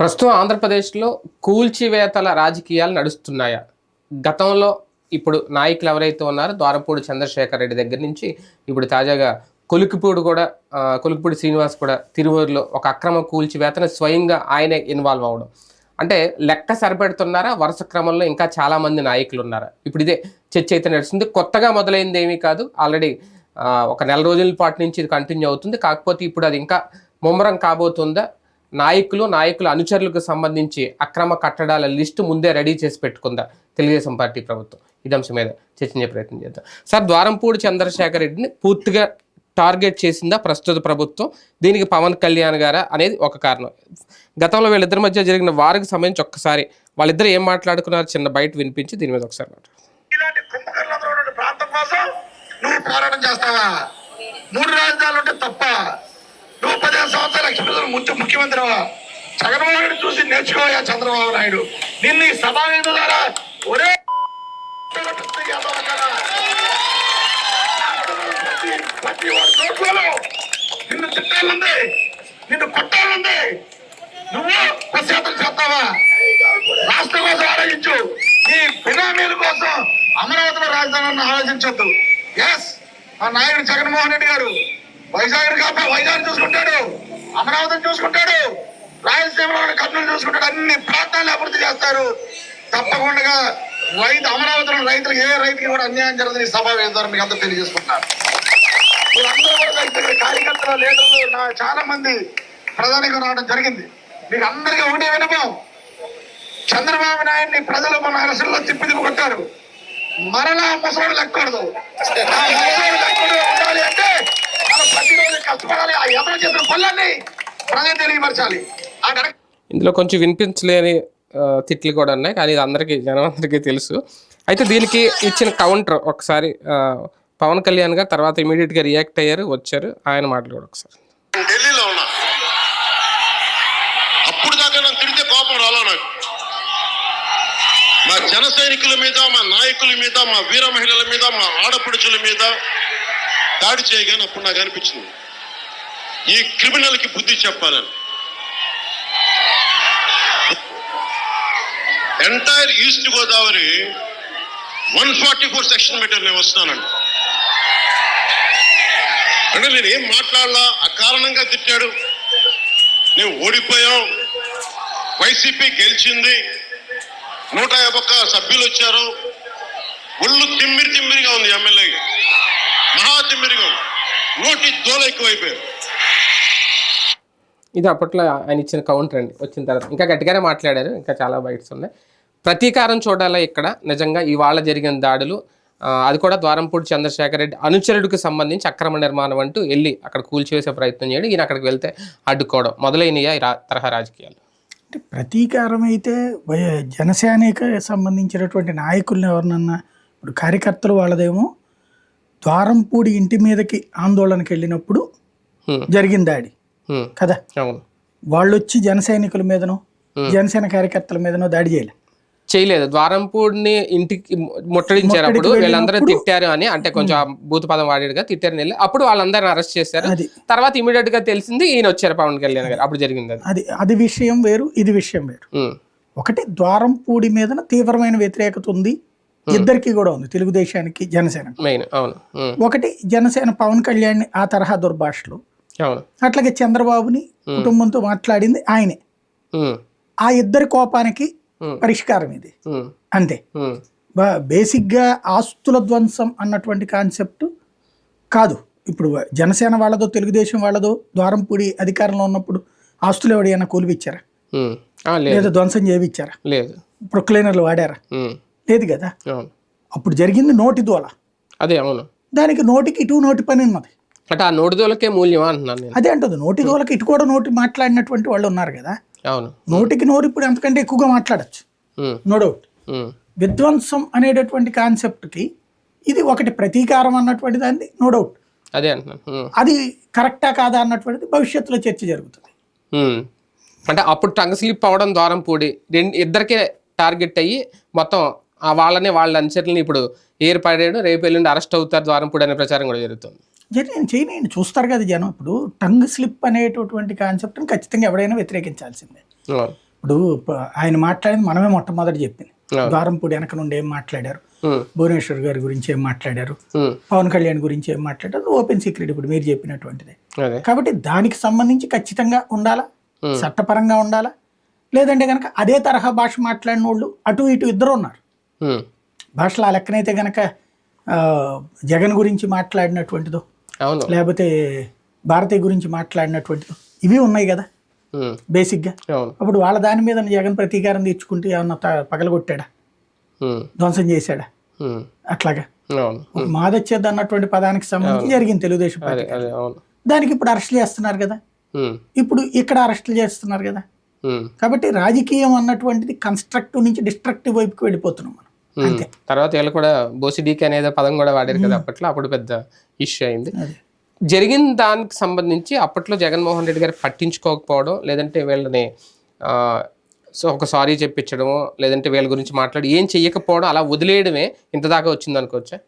ప్రస్తుతం ఆంధ్రప్రదేశ్లో కూల్చివేతల రాజకీయాలు నడుస్తున్నాయా? గతంలో ఇప్పుడు నాయకులు ఎవరైతే ఉన్నారో ద్వారపూడి చంద్రశేఖర్ రెడ్డి దగ్గర నుంచి ఇప్పుడు తాజాగా కొలికిపూడి కూడా కొలికిపూడి శ్రీనివాస్ కూడా తిరువూరులో ఒక అక్రమ కూల్చివేతను స్వయంగా ఆయనే ఇన్వాల్వ్ అవ్వడం. అంటే లెక్క సరిపెడుతున్నారా? వరుస క్రమంలో ఇంకా చాలామంది నాయకులు ఉన్నారా? ఇప్పుడు ఇదే చర్చ అయితే నడుస్తుంది. కొత్తగా మొదలైంది ఏమీ కాదు. ఆల్రెడీ ఒక నెల రోజుల పాటు నుంచి ఇది కంటిన్యూ అవుతుంది. కాకపోతే ఇప్పుడు అది ఇంకా ముమ్మరం కాబోతుందా? నాయకులు నాయకుల అనుచరులకు సంబంధించి అక్రమ కట్టడాల లిస్టు ముందే రెడీ చేసి పెట్టుకుందా తెలుగుదేశం పార్టీ ప్రభుత్వం? ఇది అంశం మీద చర్చించే ప్రయత్నం చేద్దాం. సార్ ద్వారంపూడి చంద్రశేఖర్ రెడ్డిని పూర్తిగా టార్గెట్ చేసిందా ప్రస్తుత ప్రభుత్వం? దీనికి పవన్ కళ్యాణ్ గారా అనేది ఒక కారణం. గతంలో వీళ్ళిద్దరి మధ్య జరిగిన వారికి సంబంధించి ఒక్కసారి వాళ్ళిద్దరు ఏం మాట్లాడుకున్నారు చిన్న బయట వినిపించి దీని మీద ఒకసారి మాట్లాడుతున్నారు నువ్వు పోరాటం చేస్తావా? మూడు రాజధానులు ఉంటే తప్ప నువ్వు పదిహేను సంవత్సరాలు ఎక్స్పీరియన్స్ ముందు ముఖ్యమంత్రివా జగన్మోహన్ రెడ్డి చూసి నేర్చుకోవా చంద్రబాబు నాయుడు. నిన్ను ఈ సభా వేదిక ద్వారా ఒరే ప్రతి- వాడి నోట్లలో నిన్ను తిట్టాలంది నిన్ను కొట్టాలంది నువ్వు పశ్చాత్తలు చేస్తావా? రాష్ట్రం కోసం ఆలోచించు. నీ బినామీల కోసం అమరావతిలో రాజధానిని ఆలోచించొద్దు. ఎస్ మా నాయుడు జగన్మోహన్ రెడ్డి గారు. వైజాగ్ వైజాగ్ చూసుకుంటాడు. అమరావతిని చూసుకుంటాడు. రాయలసీమలో కర్నూలు చూసుకుంటాడు. అన్ని ప్రాంతాలు అభివృద్ధి చేస్తారు. తప్పకుండా రైతు అమరావతిలో రైతులకు ఏ రైతుకి కూడా అన్యాయం జరగదు ఈ సభ వేస్తారు మీకు అంతా తెలియజేసుకుంటారు మీరందరూ కూడా కార్యకర్తల లీడర్లు నా చాలా మంది ప్రధానిగా రావడం జరిగింది. మీకు అందరికీ ఒకటే వినపం చంద్రబాబు నాయుడిని ప్రజలు మన అరసల్లో తిప్పి తిప్పి కొట్టారు మరలా ముసలోడు లెక్కకూడదు. ఆ ముసలోడు ఉండాలి అంటే మనం ప్రతిరోజు కష్టపడాలి ఆ ఎవరు చేసిన పనులన్నీ ప్రజలు తెలియపరచాలి. ఆ కరెక్ట్ ఇందులో కొంచెం వినిపించలేని తిట్లు కూడా ఉన్నాయి కానీ ఇది అందరికీ జనం అందరికీ తెలుసు. అయితే దీనికి ఇచ్చిన కౌంటర్ ఒకసారి పవన్ కళ్యాణ్ గారు తర్వాత ఇమీడియట్గా రియాక్ట్ అయ్యారు వచ్చారు. ఆయన మాటలు కూడా ఒకసారి. ఢిల్లీలో ఉన్నా. అప్పుడు దాకా నన్ను తిడితే కోపం రాలా నాకు. మా జన సైనికుల మీద మా నాయకుల మీద మా వీర మహిళల మీద మా ఆడపడుచుల మీద దాడి చేయగానే అప్పుడు నాకు అనిపించింది. ఈ క్రిమినల్కి బుద్ధి చెప్పాలని. Entire East Godavari one forty four section meter నేను వస్తున్నానండి. అంటే నేను ఏం మాట్లాడలా? అకారణంగా తిట్టాడు. నేను ఓడిపోయాం. వైసీపీ గెలిచింది. నూట యాభై ఒక్క సభ్యులు వచ్చారు. ఒళ్ళు తిమ్మిరి తిమ్మిరిగా ఉంది ఎమ్మెల్యే. ఉంది నోటి దోల ఎక్కువైపోయారు. ఇది అప్పట్లో ఆయన ఇచ్చిన కౌంటర్ అండి. వచ్చిన తర్వాత ఇంకా గట్టిగానే మాట్లాడారు. ఇంకా చాలా బైట్స్ ఉన్నాయి. ప్రతీకారం చూడాలా ఇక్కడ? నిజంగా ఇవాళ జరిగిన దాడులు అది కూడా ద్వారంపూడి చంద్రశేఖర్ రెడ్డి అనుచరుడికి సంబంధించి అక్రమ నిర్మాణం అంటూ వెళ్ళి అక్కడ కూల్చివేసే ప్రయత్నం చేయడం ఈయన అక్కడికి వెళ్తే అడ్డుకోవడం మొదలైనయా ఈ రా- తరహా రాజకీయాలు? అంటే ప్రతీకారం అయితే జనసేనకి సంబంధించినటువంటి నాయకుల్ని ఎవరినన్నా ఇప్పుడు కార్యకర్తలు వాళ్ళదేమో ద్వారంపూడి ఇంటి మీదకి ఆందోళనకి వెళ్ళినప్పుడు హ్మ్, జరిగిన దాడి కదా? వాళ్ళు వచ్చి జన సైనికుల మీదనో జనసేన కార్యకర్తల మీదనో దాడి చేయలే. చేయలేదు. ద్వారంపూడిని ఇంటికి ముట్టడించారు అప్పుడు. వీళ్ళందరూ తిట్టారు అని అంటే కొంచెం ఆ భూత పదం వాడాడుగా తిట్టారని వెళ్ళి అప్పుడు వాళ్ళందరిని అరెస్ట్ చేశారు. అది. తర్వాత ఇమీడియట్గా తెలిసింది ఈయన వచ్చారు పవన్ కళ్యాణ్ గారు. అప్పుడు జరిగింది అది. అది విషయం వేరు ఇది విషయం వేరు. ఒకటి ద్వారంపూడి మీదన తీవ్రమైన వ్యతిరేకత ఉంది. ఇద్దరికి కూడా ఉంది తెలుగుదేశానికి జనసేన. హ్మ్, ఒకటి జనసేన పవన్ కళ్యాణ్ ఆ తరహా దుర్భాషలు. అట్లాగే చంద్రబాబుని కుటుంబంతో మాట్లాడింది ఆయనే. ఆ ఇద్దరి కోపానికి Hmm. పరిష్కారం ఇది. అంతే. హ్మ్, బా- బేసిక్గా ఆస్తుల ధ్వంసం అన్నటువంటి కాన్సెప్ట్ కాదు. ఇప్పుడు జనసేన వాళ్ళదో తెలుగుదేశం వాళ్ళదో ద్వారంపూడి అధికారంలో ఉన్నప్పుడు ఆస్తులు ఎవడైనా కూలిపిచ్చారా లేదు. ధ్వంసం చేయించారా లేదు. ప్రొక్లైనర్లు వాడారా? లేదు కదా? అప్పుడు జరిగింది నోటి దోల. అదే అవును. దానికి నోటికి ఇటు నోటి పని ఉన్నది. అంటే ఆ నోటిదోలకే మూల్యం అంటున్నాను నేను. అదే అంటుంది. నోటి దోలకి ఇటు కూడా నోటి మాట్లాడినటువంటి వాళ్ళు ఉన్నారు కదా? అవును. నోటికి నోరు ఇప్పుడు ఎంతకంటే ఎక్కువగా మాట్లాడచ్చు. నో డౌట్ విధ్వంసం అనేటటువంటి కాన్సెప్ట్కి ఇది ఒకటి ప్రతీకారం అన్నటువంటి దాన్ని నో డౌట్ అదే అంటున్నాను. అది కరెక్టా కాదా అన్నటువంటిది భవిష్యత్తులో చర్చ జరుగుతుంది. అంటే అప్పుడు టంగ్ స్లిప్ అవడం ద్వారం పూడి రెండు ఇద్దరికే టార్గెట్ అయ్యి మొత్తం వాళ్ళని వాళ్ళ అనుచరులని ఇప్పుడు ఏర్పడేయడం రేపు ఎల్లుండి అరెస్ట్ అవుతారు ద్వారం పూడి అనే ప్రచారం కూడా జరుగుతుంది. జరిగిన చేయనండి చూస్తారు కదా జనం. ఇప్పుడు టంగ్ స్లిప్ అనేటటువంటి కాన్సెప్ట్ని ఖచ్చితంగా ఎవడైనా వ్యతిరేకించాల్సిందే. ఇప్పుడు ఆయన మాట్లాడింది మనమే మొట్టమొదటి చెప్పింది. ద్వారంపూడి వెనక నుండి ఏం మాట్లాడారు? భువనేశ్వర్ గారి గురించి ఏం మాట్లాడారు? పవన్ కళ్యాణ్ గురించి ఏం మాట్లాడారు? ఓపెన్ సీక్రెట్ ఇప్పుడు మీరు చెప్పినటువంటిది. కాబట్టి దానికి సంబంధించి ఖచ్చితంగా ఉండాలా? చట్టపరంగా ఉండాలా? లేదంటే కనుక అదే తరహా భాష మాట్లాడిన వాళ్ళు అటు ఇటు ఇద్దరు ఉన్నారు. భాషలో ఆ లెక్కనైతే కనుక ఆ, జగన్ గురించి మాట్లాడినటువంటిదో అవును. లేకపోతే భారతీయ గురించి మాట్లాడినటువంటిదో ఇవి ఉన్నాయి కదా బేసిక్గా. అప్పుడు వాళ్ళ దాని మీద జగన్ ప్రతీకారం తీర్చుకుంటే ఏమన్నా పగలగొట్టాడా? ధ్వంసం చేశాడా? అట్లాగా. మాదచ్చేది అన్నటువంటి పదానికి సంబంధించి జరిగింది తెలుగుదేశం పార్టీ దానికి ఇప్పుడు అరెస్టులు చేస్తున్నారు కదా. ఇప్పుడు ఇక్కడ అరెస్టులు చేస్తున్నారు కదా. కాబట్టి రాజకీయం అన్నటువంటిది కన్స్ట్రక్టివ్ నుంచి డిస్ట్రక్టివ్ వైపుకి వెళ్ళిపోతున్నాం మనం. తర్వాత వీళ్ళు కూడా బోసిడీకి అనేది పదం కూడా వాడారు కదా అప్పట్లో అప్పుడు పెద్ద ఇష్యూ అయింది. జరిగిన దానికి సంబంధించి అప్పట్లో జగన్మోహన్ రెడ్డి గారు పట్టించుకోకపోవడం లేదంటే వీళ్ళని సో ఒక సారీ చెప్పించడము లేదంటే వీళ్ళ గురించి మాట్లాడి ఏం చెయ్యకపోవడం అలా వదిలేయడమే ఇంత దాకా వచ్చింది అనుకోవచ్చా?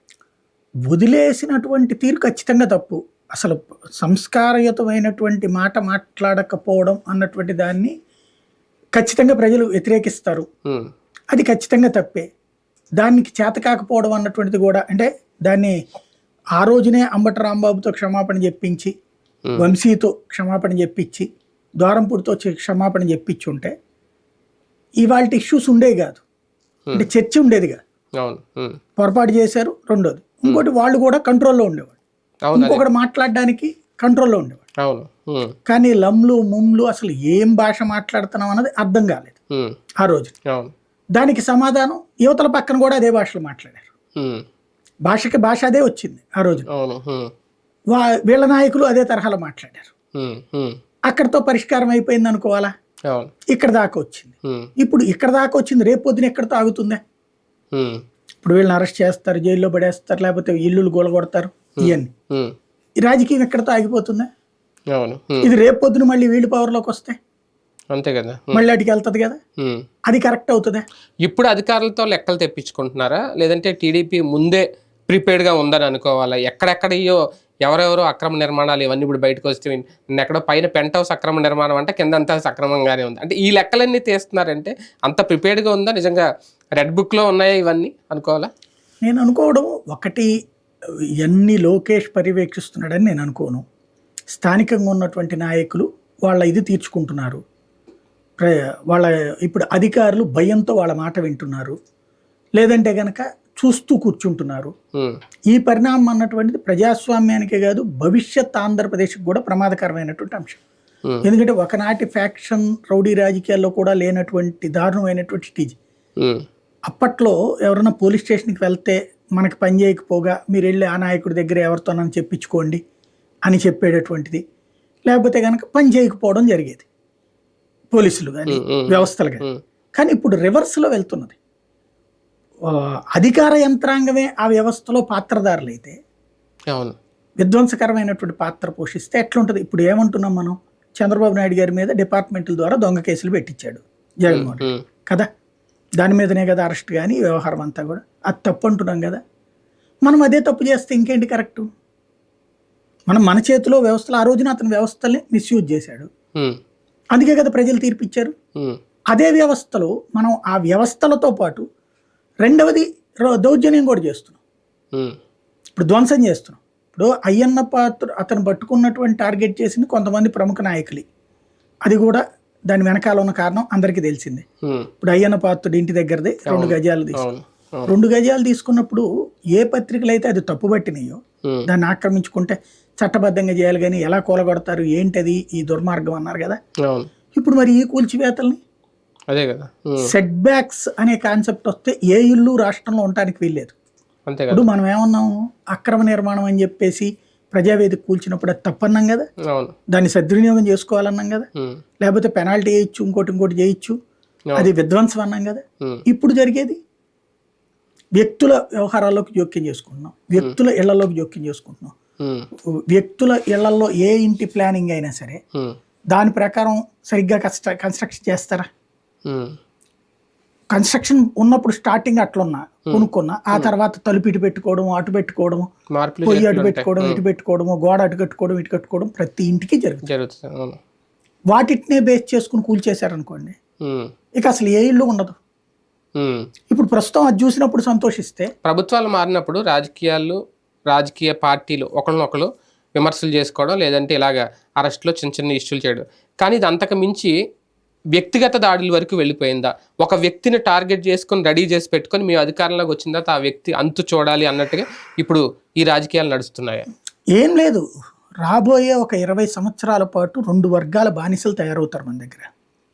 వదిలేసినటువంటి తీరు ఖచ్చితంగా తప్పు. అసలు సంస్కారయుతమైనటువంటి మాట మాట్లాడకపోవడం అన్నటువంటి దాన్ని ఖచ్చితంగా ప్రజలు వ్యతిరేకిస్తారు. అది ఖచ్చితంగా తప్పే. దానికి చేత కాకపోవడం అన్నటువంటిది కూడా అంటే దాన్ని ఆ రోజునే అంబట రాంబాబుతో క్షమాపణ చెప్పించి. వంశీతో క్షమాపణ చెప్పించి ద్వారంపూడితో క్షమాపణ చెప్పించి ఉంటే ఇవాళ ఇష్యూస్ ఉండేవి కాదు. అంటే చర్చ ఉండేది కాదు. పొరపాటు చేశారు రెండోది. ఇంకోటి వాళ్ళు కూడా కంట్రోల్లో అదే. ఇంకొకటి మాట్లాడడానికి కంట్రోల్లో ఉమ్, కానీ లమ్లు ముమ్లు అసలు ఏం భాష మాట్లాడుతున్నాం అన్నది అర్థం కాలేదు. ఆ రోజు దానికి సమాధానం యువతల పక్కన కూడా అదే భాషలో మాట్లాడారు. భాషకి భాష అదే వచ్చింది ఆ రోజు. వా వీళ్ళ నాయకులు అదే తరహాలో మాట్లాడారు. అక్కడితో పరిష్కారం అయిపోయింది అనుకోవాలా? ఇక్కడ దాకా వచ్చింది. ఇప్పుడు ఇక్కడ దాకా వచ్చింది రేపు పొద్దున ఎక్కడితో ఆగుతుందా ఇప్పుడు వీళ్ళని అరెస్ట్ చేస్తారు జైల్లో పడేస్తారు లేకపోతే ఇల్లులు గొలగొడతారు ఇవన్నీ రాజకీయం ఎక్కడితో ఆగిపోతుందా ఇది రేపు పొద్దున మళ్ళీ వీళ్ళు పవర్లోకి వస్తే? అంతే కదా. మళ్ళీ అటుకి వెళ్తుంది కదా. అది కరెక్ట్ అవుతుందా? ఇప్పుడు అధికారులతో లెక్కలు తెప్పించుకుంటున్నారా? లేదంటే టీడీపీ ముందే ప్రిపేర్డ్గా ఉందని అనుకోవాలా? ఎక్కడెక్కడయ్యో ఎవరెవరో అక్రమ నిర్మాణాలు ఇవన్నీ ఇప్పుడు బయటకు వస్తే నిన్న ఎక్కడో పైన పెంట్ హౌస్ అక్రమ నిర్మాణం అంటే కింద అంతా సక్రమంగానే ఉంది. అంటే ఈ లెక్కలన్నీ తీస్తున్నారంటే అంత ప్రిపేర్డ్గా ఉందా? నిజంగా రెడ్ బుక్లో ఉన్నాయా ఇవన్నీ అనుకోవాలా? నేను అనుకోవడం ఒకటి ఎన్ని లోకేష్ పర్యవేక్షిస్తున్నాడని నేను అనుకోను. స్థానికంగా ఉన్నటువంటి నాయకులు వాళ్ళ ఇది తీర్చుకుంటున్నారు. వాళ్ళ ఇప్పుడు అధికారులు భయంతో వాళ్ళ మాట వింటున్నారు. లేదంటే కనుక చూస్తూ కూర్చుంటున్నారు. ఈ పరిణామం అన్నటువంటిది ప్రజాస్వామ్యానికే కాదు భవిష్యత్ ఆంధ్రప్రదేశ్కి కూడా ప్రమాదకరమైనటువంటి అంశం. ఎందుకంటే ఒకనాటి ఫ్యాక్షన్ రౌడీ రాజకీయాల్లో కూడా లేనటువంటి దారుణమైనటువంటి స్టేజ్. ఉమ్, అప్పట్లో ఎవరైనా పోలీస్ స్టేషన్కి వెళ్తే మనకి పని చేయకపోగా మీరు వెళ్ళి ఆ నాయకుడి దగ్గర ఎవరితోనని చెప్పించుకోండి అని చెప్పేటటువంటిది. లేకపోతే కనుక పని చేయకపోవడం జరిగేది. పోలీసులు కానీ వ్యవస్థలు కానీ కానీ ఇప్పుడు రివర్స్లో వెళ్తున్నది. అధికార యంత్రాంగమే ఆ వ్యవస్థలో పాత్రదారులు అయితే అవును. విధ్వంసకరమైనటువంటి పాత్ర పోషిస్తే ఎట్లుంటుంది? ఇప్పుడు ఏమంటున్నాం మనం? చంద్రబాబు నాయుడు గారి మీద డిపార్ట్మెంట్ల ద్వారా దొంగ కేసులు పెట్టించాడు జగన్మోహన్ కదా? దాని మీదనే కదా అరెస్ట్ కానీ వ్యవహారం అంతా కూడా. అది తప్పు అంటున్నాం కదా? మనం అదే తప్పు చేస్తే ఇంకేంటి కరెక్టు? మనం మన చేతిలో వ్యవస్థలు ఆ రోజున అతని వ్యవస్థల్ని మిస్యూజ్ చేశాడు. అందుకే కదా ప్రజలు తీర్పిచ్చారు అదే వ్యవస్థలో మనం ఆ వ్యవస్థలతో పాటు రెండవది దౌర్జన్యం కూడా చేస్తున్నాం. ఇప్పుడు ధ్వంసం చేస్తున్నాం. ఇప్పుడు అయ్యన్న పాత్ర అతను పట్టుకున్నటువంటి టార్గెట్ చేసింది కొంతమంది ప్రముఖ నాయకులు. అది కూడా దాని వెనకాల ఉన్న కారణం అందరికీ తెలిసిందే. ఇప్పుడు అయ్యన్న పాత్రుడు ఇంటి దగ్గరదే రెండు గజాలు తీసుకు అవును. అవును. రెండు గజాలు తీసుకున్నప్పుడు ఏ పత్రికలు అయితే అది తప్పుపట్టినాయో ఉమ్, దాన్ని ఆక్రమించుకుంటే చట్టబద్ధంగా చేయాలి కానీ ఎలా కూలగొడతారు ఏంటది ఈ దుర్మార్గం అన్నారు కదా. ఇప్పుడు మరి ఈ కూల్చివేతల్ని? అదే కదా. సెట్ బ్యాక్స్ అనే కాన్సెప్ట్ వస్తే ఏ ఇల్లు రాష్ట్రంలో ఉండటానికి వీల్లేదు. ఇప్పుడు మనం ఏమన్నాం? అక్రమ నిర్మాణం అని చెప్పేసి ప్రజావేదిక కూల్చినప్పుడు అది తప్పన్నాం కదా. దాన్ని సద్వినియోగం చేసుకోవాలన్నాం కదా. లేకపోతే పెనాల్టీ చేయొచ్చు ఇంకోటి ఇంకోటి చేయొచ్చు. అది విధ్వంసం అన్నాం కదా. ఇప్పుడు జరిగేది? వ్యక్తుల వ్యవహారాల్లోకి జోక్యం చేసుకుంటున్నాం. వ్యక్తుల ఇళ్ళలోకి జోక్యం చేసుకుంటున్నాం. వ్యక్తుల ఇళ్ళలో ఏ ఇంటి ప్లానింగ్ అయినా సరే దాని ప్రకారం సరిగ్గా కన్స్ట్ర కన్స్ట్రక్షన్ చేస్తారా? కన్స్ట్రక్షన్ ఉన్నప్పుడు స్టార్టింగ్ అట్లున్నా కొనుక్కున్నా ఆ తర్వాత తలుపు ఇటు పెట్టుకోవడం అటు పెట్టుకోవడం పొయ్యి అటు. పెట్టుకోవడం ఇటు పెట్టుకోవడము గోడ అటు కట్టుకోవడం ఇటు కట్టుకోవడం ప్రతి ఇంటికి జరుగుతుంది. వాటినే బేస్ చేసుకుని కూల్చేశారనుకోండి ఇక అసలు ఏ ఇల్లు ఉండదు. ఇప్పుడు ప్రస్తుతం అది చూసినప్పుడు సంతోషిస్తే ప్రభుత్వాలు మారినప్పుడు రాజకీయాలు రాజకీయ పార్టీలు ఒకరినొకరు విమర్శలు చేసుకోవడం లేదంటే ఇలాగ అరెస్ట్లో చిన్న చిన్న ఇష్యూలు చేయడం. కానీ ఇది అంతకు మించి వ్యక్తిగత దాడుల వరకు వెళ్ళిపోయిందా? ఒక వ్యక్తిని టార్గెట్ చేసుకొని రెడీ చేసి పెట్టుకొని మీ అధికారంలోకి వచ్చిన తర్వాత ఆ వ్యక్తి అంతు చూడాలి అన్నట్టుగా ఇప్పుడు ఈ రాజకీయాలు నడుస్తున్నాయా? ఏం లేదు. రాబోయే ఒక ఇరవై సంవత్సరాల పాటు రెండు వర్గాల బానిసలు తయారవుతారు మన దగ్గర.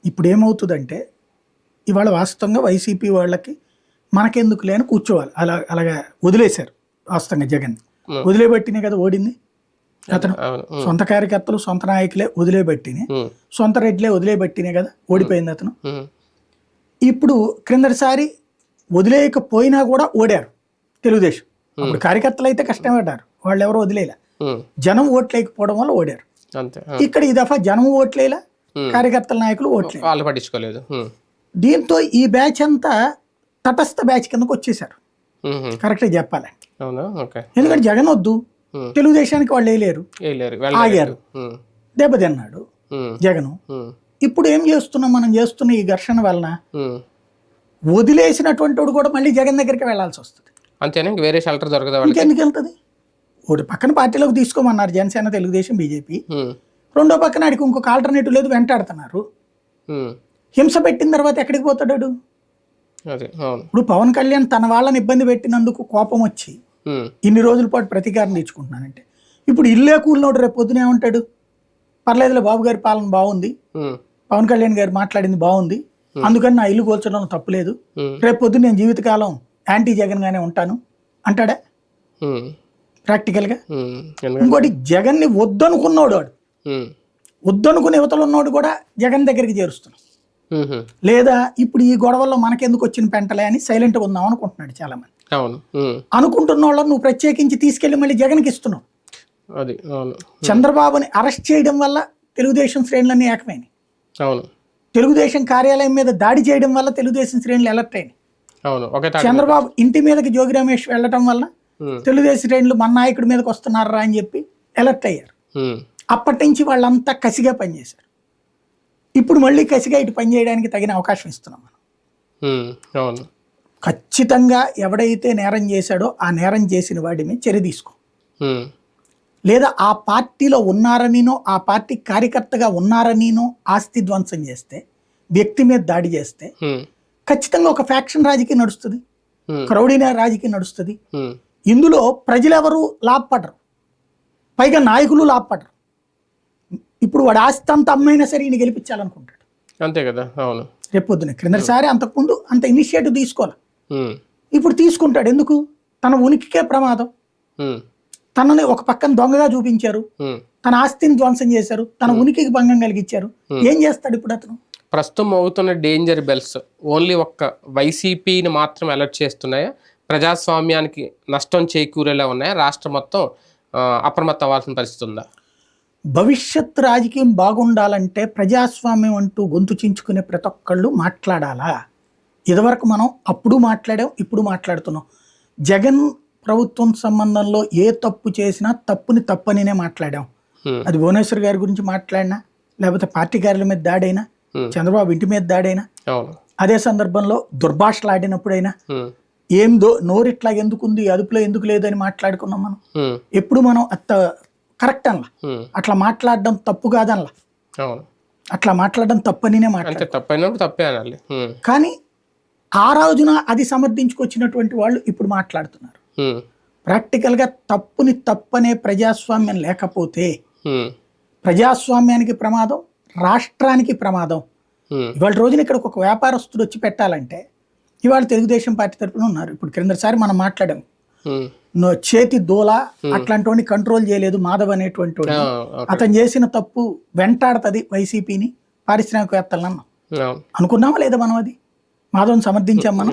ఇప్పుడు ఏమవుతుందంటే ఇవాళ వాస్తవంగా వైసీపీ వాళ్ళకి మనకెందుకు లేని కూర్చోవాలి. అలా అలాగా వదిలేశారు. వాస్తవంగా జగన్. వదిలేబట్టినే కదా ఓడింది? అతను సొంత కార్యకర్తలు సొంత నాయకులే వదిలేబట్టినే సొంత రెడ్లే వదిలేబట్టినే కదా ఓడిపోయింది అతను. ఇప్పుడు క్రిందటిసారి వదిలేయకపోయినా కూడా ఓడారు తెలుగుదేశం. అప్పుడు కార్యకర్తలు అయితే కష్టపడ్డారు. వాళ్ళు ఎవరో వదిలేలా జనం ఓట్లేకపోవడం వల్ల ఓడారు. ఇక్కడ ఈ దఫా జనం ఓట్లేలా. కార్యకర్తల నాయకులు ఓట్లే వాళ్ళు పట్టించుకోలేదు. దీంతో ఈ బ్యాచ్ అంతా తటస్థ బ్యాచ్ కిందకు వచ్చేసారు. కరెక్ట్గా చెప్పాలంటే. అవునా? ఓకే. ఎందుకంటే జగన్ వద్దు. తెలుగుదేశానికి వాళ్ళు వేయలేరు. ఆగారు. దెబ్బతిన్నాడు జగను. ఇప్పుడు ఏం చేస్తున్నాం? మనం చేస్తున్న ఈ ఘర్షణ వలన. వదిలేసినటువంటి వాడు కూడా మళ్ళీ జగన్ దగ్గరికి వెళ్ళాల్సి వస్తుంది. అంతేనా? ఇంక వేరే షెల్టర్ దొరకదా ఇంకెందుకు వెళ్తుంది? ఒకటి పక్కన పార్టీలోకి తీసుకోమన్నారు జనసేన తెలుగుదేశం బీజేపీ. రెండో పక్కన ఆడికి ఇంకొక ఆల్టర్నేటివ్ లేదు వెంటాడుతున్నారు. హింస పెట్టిన తర్వాత ఎక్కడికి పోతాడు ఇప్పుడు పవన్ కళ్యాణ్ తన వాళ్ళని ఇబ్బంది పెట్టినందుకు కోపం వచ్చి ఇన్ని రోజుల పాటు ప్రతీకారం తీర్చుకుంటున్నానంటే ఇప్పుడు ఇల్లే కూలినోడు రేపు పొద్దున ఏమంటాడు? పర్లేదులే బాబు గారి పాలన బాగుంది. పవన్ కళ్యాణ్ గారు మాట్లాడింది బాగుంది. అందుకని నా ఇల్లు కూల్చడంలో తప్పులేదు. రేపు పొద్దున్న నేను జీవితకాలం యాంటీ జగన్ గానే ఉంటాను. అంటాడా? ప్రాక్టికల్గా? ఇంకోటి జగన్ని వద్దనుకున్నోడు వాడు. వద్దనుకునే యువతలు ఉన్నోడు కూడా జగన్ దగ్గరికి చేరుస్తున్నాడు. ఉమ్, లేదా ఇప్పుడు ఈ గొడవల్లో మనకెందుకు వచ్చిన పెంటలే అని సైలెంట్గా ఉందాం అనుకుంటున్నాడు చాలా మంది అవును. అనుకుంటున్న వాళ్ళని నువ్వు ప్రత్యేకించి తీసుకెళ్ళి మళ్ళీ జగన్కి ఇస్తున్నావు. అది అవును. చంద్రబాబుని అరెస్ట్ చేయడం వల్ల తెలుగుదేశం శ్రేణులన్నీ ఏకమైనవి అవును. తెలుగుదేశం కార్యాలయం మీద దాడి చేయడం వల్ల తెలుగుదేశం శ్రేణులు ఎలర్ట్ అయినాయి అవును చంద్రబాబు ఇంటి మీదకి జోగి రమేష్ వెళ్ళటం వల్ల తెలుగుదేశం శ్రేణులు మన నాయకుడి మీదకి వస్తున్నారా అని చెప్పి ఎలర్ట్ అయ్యారు. అప్పటి నుంచి వాళ్ళంతా కసిగా పనిచేశారు. ఇప్పుడు మళ్ళీ కసిగా ఇటు పనిచేయడానికి తగిన అవకాశం ఇస్తున్నాం మనం. అవును. ఖచ్చితంగా ఎవడైతే నేరం చేశాడో ఆ నేరం చేసిన వాడిని చర్య తీసుకో. లేదా ఆ పార్టీలో ఉన్నారనినో ఆ పార్టీ కార్యకర్తగా ఉన్నారనినో ఆస్తి ధ్వంసం చేస్తే వ్యక్తి మీద దాడి చేస్తే ఖచ్చితంగా ఒక ఫ్యాక్షన్ రాజకీయం నడుస్తుంది. క్రౌడీన రాజకీయం నడుస్తుంది. ఇందులో ప్రజలెవరు లాభపడరు? పైగా నాయకులు లాభపడరు. ఇప్పుడు వాడు ఆస్తి అంత అమ్మైనా సరే ఈయన గెలిపించాలనుకుంటాడు. అంతే కదా అవును. రేపు పొద్దున క్రిందసారి అంతకుముందు అంత ఇనిషియేటివ్ తీసుకోవాలి? ఇప్పుడు తీసుకుంటాడు. ఎందుకు? తన ఉనికికే ప్రమాదం. తనని ఒక పక్కన దొంగగా చూపించారు. తన ఆస్తిని ధ్వంసం చేశారు. తన ఉనికికి భంగం కలిగించారు ఏం చేస్తాడు ఇప్పుడు అతను? ప్రస్తుతం అవుతున్న డేంజర్ బెల్స్ ఓన్లీ ఒక్క వైసీపీని మాత్రం అలర్ట్ చేస్తున్నాయా? ప్రజాస్వామ్యానికి నష్టం చేకూరేలా ఉన్నాయా? రాష్ట్రం మొత్తం అప్రమత్తం అవ్వాల్సిన పరిస్థితి ఉందా? భవిష్యత్ రాజకీయం బాగుండాలంటే ప్రజాస్వామ్యం అంటూ గొంతు చించుకునే ప్రతి ఒక్కళ్ళు మాట్లాడాలా? ఇదివరకు మనం అప్పుడు మాట్లాడాం ఇప్పుడు మాట్లాడుతున్నాం. జగన్ ప్రభుత్వం సంబంధంలో ఏ తప్పు చేసినా తప్పుని తప్పనినే మాట్లాడాం. అది భువనేశ్వర్ గారి గురించి మాట్లాడినా లేకపోతే పార్టీ కార్యాలయం మీద దాడైనా. చంద్రబాబు ఇంటి మీద దాడైనా అదే సందర్భంలో దుర్భాషలు ఆడినప్పుడైనా ఉమ్, ఏం దో నోరిట్లా ఎందుకుంది అదుపులో ఎందుకు లేదని మాట్లాడుకున్నాం మనం. ఎప్పుడు మనం అత్త కరెక్ట్ అనలా. అట్లా మాట్లాడడం తప్పు కాదనలా. అట్లా మాట్లాడడం తప్పనినే మాట్లాడు. తప్పైనప్పుడు తప్పే అనాలి. కానీ ఆ రోజున అది సమర్థించుకొచ్చినటువంటి వాళ్ళు ఇప్పుడు మాట్లాడుతున్నారు. ప్రాక్టికల్గా తప్పుని తప్పనే ప్రజాస్వామ్యం లేకపోతే ప్రజాస్వామ్యానికి ప్రమాదం రాష్ట్రానికి ప్రమాదం. ఇవాళ రోజున ఇక్కడికి ఒక వ్యాపారస్తుడు వచ్చి పెట్టాలంటే ఇవాళ తెలుగుదేశం పార్టీ తరపున ఉన్నారు. ఇప్పుడు క్రిందసారి మనం మాట్లాడాం. ఉమ్. నో చేతి దోల అట్లాంటి వాడిని కంట్రోల్ చేయలేదు మాధవ్ అనేటువంటి. అతను చేసిన తప్పు వెంటాడుతుంది వైసీపీని పారిశ్రామికవేత్తలను అన్నాం అనుకున్నామా లేదా మనం అది? మాధవన్ సమర్థించాం మనం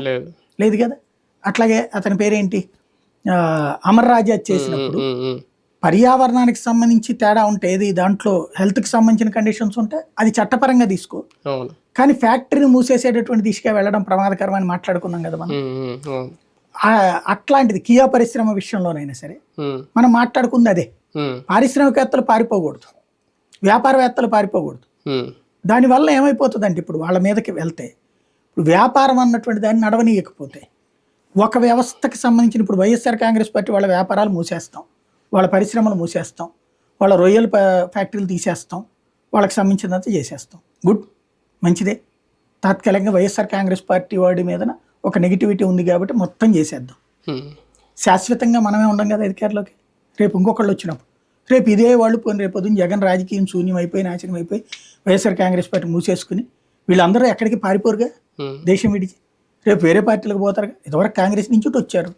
లేదు కదా? అట్లాగే అతని పేరేంటి? ఆ, అమర్ రాజా చేసినప్పుడు పర్యావరణానికి సంబంధించి తేడా ఉంటే ఏది? దాంట్లో హెల్త్కి సంబంధించిన కండిషన్స్ ఉంటే అది చట్టపరంగా తీసుకో. కానీ ఫ్యాక్టరీని మూసేసేటటువంటి దిశగా వెళ్ళడం ప్రమాదకరం అని మాట్లాడుకున్నాం కదా మనం. అట్లాంటిది కియా పరిశ్రమ విషయంలోనైనా సరే మనం మాట్లాడుకుంది అదే. పారిశ్రామికవేత్తలు పారిపోకూడదు. వ్యాపారవేత్తలు పారిపోకూడదు. దానివల్ల ఏమైపోతుందంటే ఇప్పుడు వాళ్ళ మీదకి వెళ్తే ఇప్పుడు వ్యాపారం అన్నటువంటి దాన్ని నడవనీయకపోతే ఒక వ్యవస్థకి సంబంధించిన ఇప్పుడు వైఎస్ఆర్ కాంగ్రెస్ పార్టీ వాళ్ళ వ్యాపారాలు మూసేస్తాం వాళ్ళ పరిశ్రమలు మూసేస్తాం వాళ్ళ రొయ్యల ఫ్యాక్టరీలు తీసేస్తాం వాళ్ళకి సంబంధించినంత చేసేస్తాం. గుడ్. మంచిదే. తాత్కాలికంగా వైఎస్ఆర్ కాంగ్రెస్ పార్టీ వాడి మీద ఒక నెగిటివిటీ ఉంది కాబట్టి మొత్తం చేసేద్దాం. శాశ్వతంగా మనమే ఉండం కదా అధికారంలోకి. రేపు ఇంకొకళ్ళు వచ్చినప్పుడు. రేపు ఇదే వాళ్ళు పోయిన రేపు పొద్దున్న జగన్ రాజకీయం శూన్యం అయిపోయి నాశనం అయిపోయి వైఎస్ఆర్ కాంగ్రెస్ పార్టీ మూసేసుకుని వీళ్ళందరూ ఎక్కడికి పారిపోరుగా? దేశం విడిచి. రేపు వేరే పార్టీలకు పోతారుగా ఇదివరకు కాంగ్రెస్ నుంచి వచ్చారు.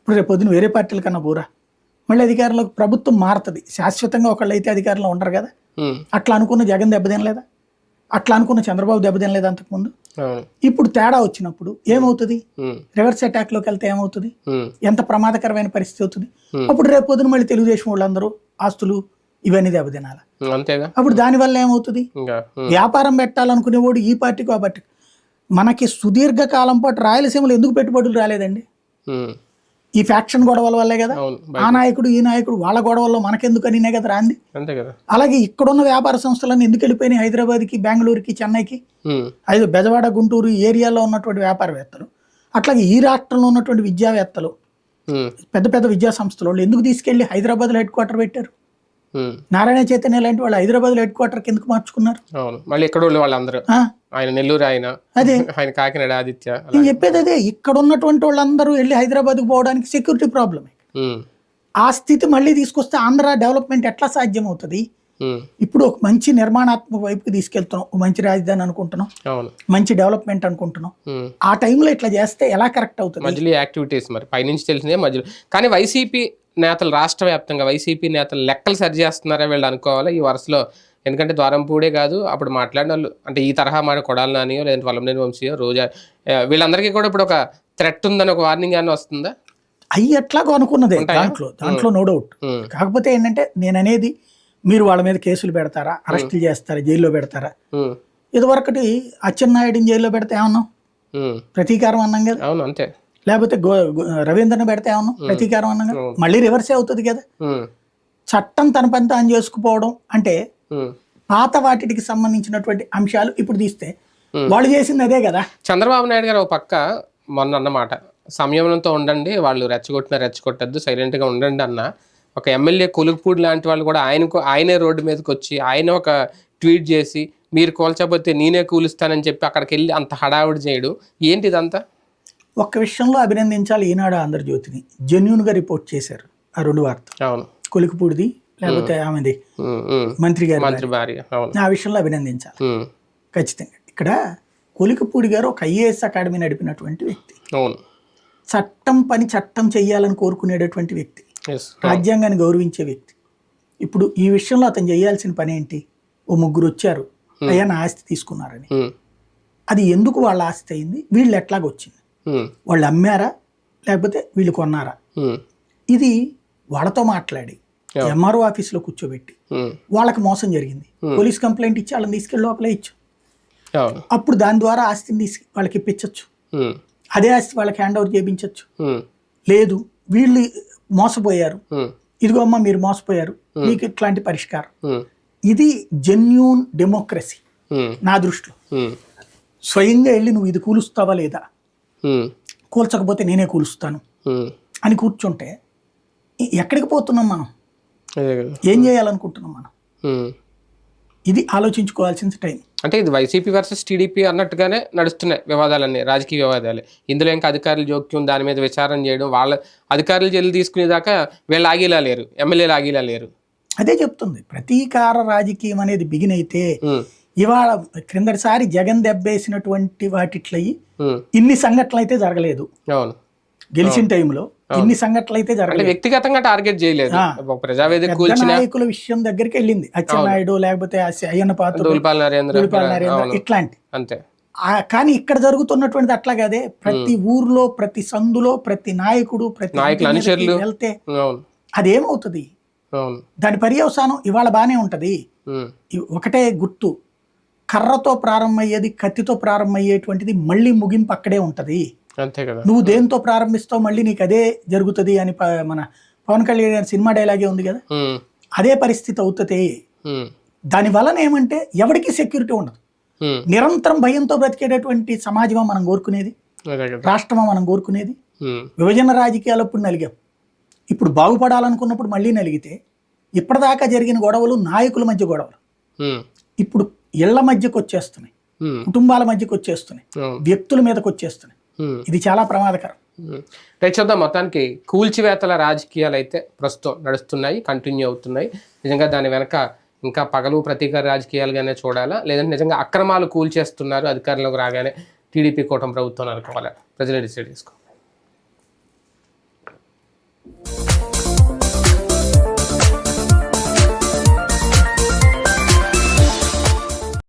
ఇప్పుడు రేపు పొద్దున్న వేరే పార్టీల కన్నా పోరా. మళ్ళీ అధికారంలోకి ప్రభుత్వం మారుతుంది. శాశ్వతంగా ఒకళ్ళు అయితే అధికారంలో ఉండరు కదా. ఉమ్, అట్లా అనుకున్న జగన్ దెబ్బతినలేదా? అట్లా అనుకున్న చంద్రబాబు దెబ్బతినలేదా అంతకుముందు? ఇప్పుడు తేడా వచ్చినప్పుడు ఏమవుతుంది? ఉమ్, రివర్స్ అటాక్లోకి వెళ్తే ఏమవుతుంది? ఎంత ప్రమాదకరమైన పరిస్థితి అవుతుంది? Hmm. అప్పుడు రేపు పొద్దున మళ్ళీ తెలుగుదేశం వాళ్ళందరూ ఆస్తులు ఇవన్నీ దెబ్బతినాలి? అప్పుడు దానివల్ల ఏమవుతుంది? వ్యాపారం పెట్టాలనుకునేవాడు ఈ పార్టీకి ఆ పార్టీకి. మనకి సుదీర్ఘ కాలం పాటు రాయలసీమలో ఎందుకు పెట్టుబడులు రాలేదండి? ఈ ఫ్యాక్షన్ గొడవల వల్లే కదా? ఆ నాయకుడు ఈ నాయకుడు వాళ్ళ గొడవల్లో మనకెందుకు అనినే కదా రాంది? అంతే కదా. అలాగే ఇక్కడున్న వ్యాపార సంస్థలన్నీ ఎందుకు వెళ్ళిపోయినాయి హైదరాబాద్కి బెంగళూరుకి చెన్నైకి? ఐదు బెజవాడ గుంటూరు ఈ ఏరియాలో ఉన్నటువంటి వ్యాపారవేత్తలు అట్లాగే ఈ రాష్ట్రంలో ఉన్నటువంటి విద్యావేత్తలు పెద్ద పెద్ద విద్యా సంస్థలు వాళ్ళు ఎందుకు తీసుకెళ్ళి హైదరాబాద్లో హెడ్ క్వార్టర్ పెట్టారు? నారాయణ చైతన్య లాంటి వాళ్ళు హైదరాబాద్లో హెడ్ క్వార్టర్కి ఎందుకు మార్చుకున్నారు. అవును. మళ్ళీ వాళ్ళు వాళ్ళందరూ. ఆయన నెల్లూరు ఆయన. అదే. ఆయన కాకినాడ ఆదిత్య నేను చెప్పేది అదే. ఇక్కడ ఉన్నటువంటి వాళ్ళందరూ వెళ్ళి హైదరాబాద్కి పోవడానికి సెక్యూరిటీ ప్రాబ్లమే ఆ స్థితి మళ్ళీ తీసుకొస్తే ఆంధ్ర డెవలప్మెంట్ ఎట్లా సాధ్యం అవుతుంది ఇప్పుడు ఒక మంచి నిర్మాణాత్మక వైపుకి తీసుకెళ్తున్నాం. ఒక మంచి రాజధాని అనుకుంటున్నాం. అవును. మంచి డెవలప్మెంట్ అనుకుంటున్నాం. ఆ టైంలో ఇట్లా చేస్తే ఎలా కరెక్ట్ అవుతుంది? మధ్యలో యాక్టివిటీస్ మరి. పైనుంచి తెలిసిందే మధ్యలో. కానీ వైసీపీ నేతలు రాష్ట్ర వ్యాప్తంగా వైసీపీ నేతలు లెక్కలు సరి చేస్తున్నారా వీళ్ళు అనుకోవాలి ఈ వరుసలో? ఎందుకంటే ద్వారంపూడే కాదు అప్పుడు మాట్లాడిన వాళ్ళు అంటే ఈ తరహా మాట కొడాలి నానియో లేదంటే వల్లమనేని వంశీయో రోజా వీళ్ళందరికీ కూడా ఇప్పుడు ఒక థ్రెట్ ఉందని ఒక వార్నింగ్ అని వస్తుందా? అవి ఎట్లాగో అనుకున్నదే? దాంట్లో. దాంట్లో నో డౌట్. కాకపోతే ఏంటంటే నేను అనేది మీరు వాళ్ళ మీద కేసులు పెడతారా? అరెస్టులు చేస్తారా? జైల్లో పెడతారా? ఇదివరకటి అచ్చెన్నాయుడిని జైల్లో పెడితే ఏమన్నాం ప్రతీకారం అన్నాం కదా. అవును అంతే. లేకపోతే గో రవీంద్రని పెడితే ఏమన్నాం ప్రతీకారం అన్నాం కదా. మళ్ళీ రివర్సే అవుతుంది కదా. చట్టం తన పని తాను చేసుకుపోవడం అంటే. పాత వాటికి సంబంధించినటువంటి అంశాలు ఇప్పుడు తీస్తే. వాళ్ళు చేసింది అదే కదా. చంద్రబాబు నాయుడు గారు ఒక పక్క మొన్న అన్నమాట సంయమనంతో ఉండండి వాళ్ళు రెచ్చగొట్టినా రెచ్చగొట్టద్దు సైలెంట్గా ఉండండి అన్న. ఒక ఎమ్మెల్యే కొలుగుపూడి లాంటి వాళ్ళు కూడా ఆయనకు ఆయనే రోడ్డు మీదకి వచ్చి ఆయన ఒక ట్వీట్ చేసి మీరు కూల్చకపోతే నేనే కూలుస్తానని చెప్పి అక్కడికి వెళ్ళి అంత హడావుడి చేయడు. ఏంటి ఇదంతా? ఒక్క విషయంలో అభినందించాలి ఈనాడు ఆంధ్రజ్యోతిని. జెన్యున్గా రిపోర్ట్ చేశారు ఆ రెండు వార్తలు. అవును. కొలికిపూడిది లేకపోతే ఆమెది. మంత్రి గారి మంత్రి భార్య ఆ విషయంలో అభినందించాలి. ఖచ్చితంగా. ఇక్కడ కొలికపూడి గారు ఒక ఐఏఎస్ అకాడమీ నడిపినటువంటి వ్యక్తి. అవును. చట్టం పని చట్టం చెయ్యాలని కోరుకునేటటువంటి వ్యక్తి. రాజ్యాంగాన్ని గౌరవించే వ్యక్తి. ఇప్పుడు ఈ విషయంలో అతను చేయాల్సిన పని ఏంటి? ఓ ముగ్గురు వచ్చారు. అయ్యా నా ఆస్తి తీసుకున్నారని. ఉమ్, అది ఎందుకు వాళ్ళ ఆస్తి అయింది? వీళ్ళు ఎట్లాగ వచ్చింది? ఉమ్, వాళ్ళు అమ్మారా? లేకపోతే వీళ్ళు కొన్నారా? ఇది వాళ్ళతో మాట్లాడి ఎంఆర్ఓ ఆఫీస్లో కూర్చోబెట్టి వాళ్ళకి మోసం జరిగింది. పోలీస్ కంప్లైంట్ ఇచ్చి వాళ్ళని తీసుకెళ్ళి లోపలే ఇచ్చు. అప్పుడు దాని ద్వారా ఆస్తిని తీసి వాళ్ళకి ఇప్పించవచ్చు అదే ఆస్తి వాళ్ళకి హ్యాండ్ ఓవర్ చేయించవచ్చు లేదు వీళ్ళు మోసపోయారు. ఇదిగో అమ్మ మీరు మోసపోయారు. మీకు ఇట్లాంటి పరిష్కారం. ఇది జెన్యూన్ డెమోక్రసీ నా దృష్టిలో. స్వయంగా వెళ్ళి నువ్వు ఇది కూలుస్తావా లేదా? కూల్చకపోతే నేనే కూలుస్తాను. అని కూర్చుంటే ఎక్కడికి పోతున్నాం మనం? ఏం చేయాలనుకుంటున్నాం మనం. ఇది ఆలోచించుకోవాల్సిన టైం. అంటే ఇది వైసీపీ వర్సెస్ టీడీపీ అన్నట్టుగానే నడుస్తున్నాయి వివాదాలన్నీ రాజకీయ వివాదాలు. ఇందులో ఇంకా అధికారుల జోక్యం దాని మీద విచారణ చేయడం వాళ్ళ అధికారులు జల్లి తీసుకునేదాకా వీళ్ళు ఆగేలా లేరు ఎమ్మెల్యేలు ఆగేలా లేరు. అదే చెప్తుంది ప్రతీకార రాజకీయం అనేది బిగిన్ అయితే ఇవాళ క్రిందటిసారి జగన్ దెబ్బేసినటువంటి వాటిట్లయి ఇన్ని సంఘటనలు అయితే జరగలేదు. అవును. గెలిచిన టైంలో ఇన్ని సంఘటనలు అయితే జరగలేదు. వ్యక్తిగతంగా టార్గెట్ చేయలేదు. ప్రజావేదిక నాయకుల విషయం దగ్గరికి వెళ్ళింది. అచ్చెన్నాయుడు లేకపోతే అయ్యన్న పాత్ర నరేంద్ర ఇట్లాంటి. అంతే. కానీ ఇక్కడ జరుగుతున్నటువంటిది అట్లా కాదే ప్రతి ఊర్లో ప్రతి సందులో ప్రతి నాయకుడు ప్రతి. వెళ్తే అదేమవుతుంది? దాని పర్యవసానం ఇవాళ బానే ఉంటది. ఒకటే గుర్తు. కర్రతో ప్రారంభమయ్యేది కత్తితో ప్రారంభమయ్యేటువంటిది మళ్ళీ ముగింపు అక్కడే ఉంటది. అంతే కదా. నువ్వు దేంతో ప్రారంభిస్తావు మళ్ళీ నీకు అదే జరుగుతుంది అని మన పవన్ కళ్యాణ్ సినిమా డైలాగే ఉంది కదా. అదే పరిస్థితి అవుతుంది దాని వలన ఏమంటే ఎవరికి సెక్యూరిటీ ఉండదు. నిరంతరం భయంతో బ్రతికేటటువంటి సమాజమా మనం కోరుకునేది? రాష్ట్రమా మనం కోరుకునేది? విభజన రాజకీయాలు అప్పుడు నలిగాం. ఇప్పుడు బాగుపడాలనుకున్నప్పుడు మళ్ళీ నలిగితే ఇప్పటిదాకా జరిగిన గొడవలు నాయకుల మధ్య గొడవలు. ఇప్పుడు ఇళ్ళ మధ్యకు వచ్చేస్తున్నాయి కుటుంబాల మధ్యకు వచ్చేస్తున్నాయి. వ్యక్తుల మీదకి వచ్చేస్తున్నాయి. ఇది చాలా ప్రమాదకరం. రైట్ చూద్దాం మొత్తానికి కూల్చివేతల రాజకీయాలు అయితే ప్రస్తుతం నడుస్తున్నాయి కంటిన్యూ అవుతున్నాయి. నిజంగా దాని వెనక ఇంకా పగలు ప్రతీకార రాజకీయాలుగానే చూడాలా? లేదంటే నిజంగా అక్రమాలు కూల్చేస్తున్నారు అధికారంలోకి రాగానే టీడీపీ కూటమి ప్రభుత్వం అనుకోవాలా? ప్రజలు డిసైడ్ చేసుకోవాలి.